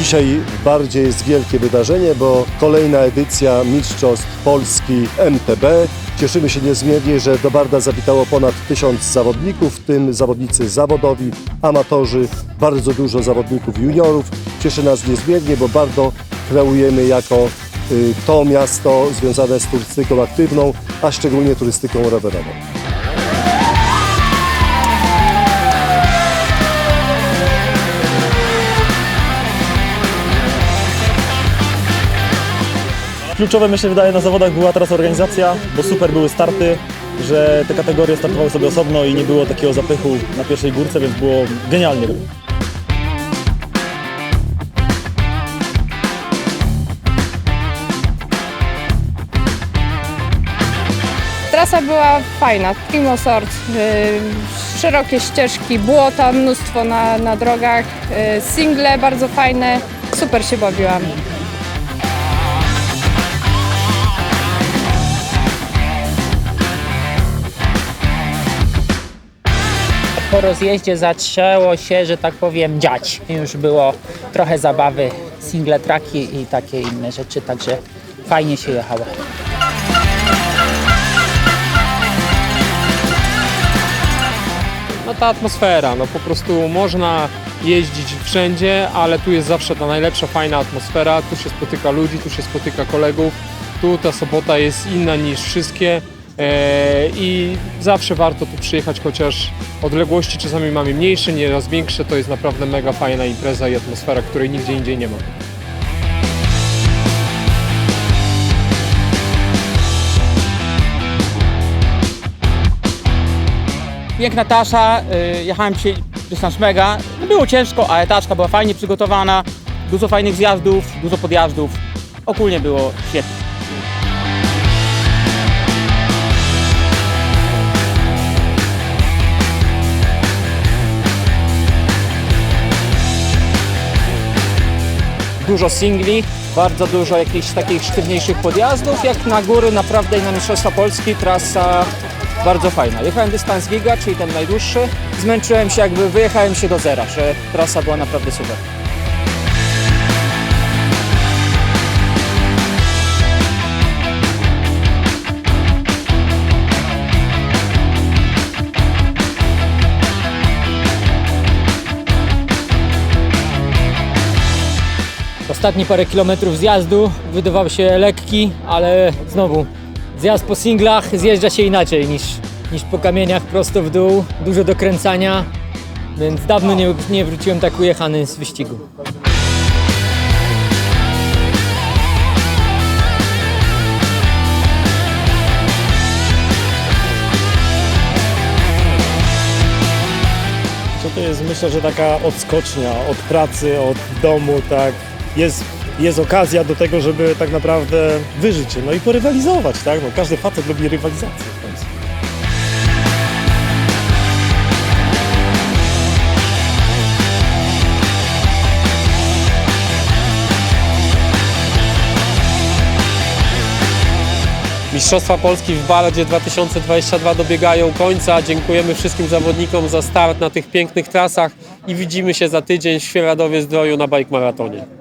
Dzisiaj bardziej jest wielkie wydarzenie, bo kolejna edycja Mistrzostw Polski MTB. Cieszymy się niezmiernie, że do Barda zawitało ponad tysiąc zawodników, w tym zawodnicy zawodowi, amatorzy, bardzo dużo zawodników juniorów. Cieszy nas niezmiernie, bo Bardo kreujemy jako y, to miasto związane z turystyką aktywną, a szczególnie turystyką rowerową. Kluczowe myślę wydaje na zawodach była teraz organizacja, bo super były starty, że te kategorie startowały sobie osobno i nie było takiego zapychu na pierwszej górce, więc było genialnie. Trasa była fajna, primo sort, y, szerokie ścieżki, błota, mnóstwo na, na drogach, y, single bardzo fajne, super się bawiłam. Po rozjeździe zaczęło się, że tak powiem, dziać. Już było trochę zabawy, single traki i takie inne rzeczy, także fajnie się jechało. No ta atmosfera, no po prostu można jeździć wszędzie, ale tu jest zawsze ta najlepsza, fajna atmosfera, tu się spotyka ludzi, tu się spotyka kolegów, tu ta sobota jest inna niż wszystkie i zawsze warto tu przyjechać, chociaż odległości czasami mamy mniejsze, nieraz większe, to jest naprawdę mega fajna impreza i atmosfera, której nigdzie indziej nie ma. Piękna tasza, y, jechałem dzisiaj dystans mega. Było ciężko, ale taszka była fajnie przygotowana. Dużo fajnych zjazdów, dużo podjazdów. Ogólnie było świetnie. Dużo singli, bardzo dużo jakichś takich sztywniejszych podjazdów. Jak na góry, naprawdę i na Mistrzostwa Polski trasa bardzo fajna. Jechałem dystans giga, czyli ten najdłuższy. Zmęczyłem się, jakby wyjechałem się do zera, że trasa była naprawdę super. Ostatnie parę kilometrów zjazdu wydawał się lekki, ale znowu zjazd po singlach zjeżdża się inaczej niż, niż po kamieniach prosto w dół, dużo dokręcania, więc dawno nie, nie wróciłem tak ujechany z wyścigu. To jest myślę, że taka odskocznia od pracy, od domu, tak. Jest, jest okazja do tego, żeby tak naprawdę wyżyć się, no i porywalizować, tak. No, każdy facet lubi rywalizację. Mistrzostwa Polski w Baladzie 2022 dobiegają końca. Dziękujemy wszystkim zawodnikom za start na tych pięknych trasach i widzimy się za tydzień w Świeradowie Zdroju na bike maratonie.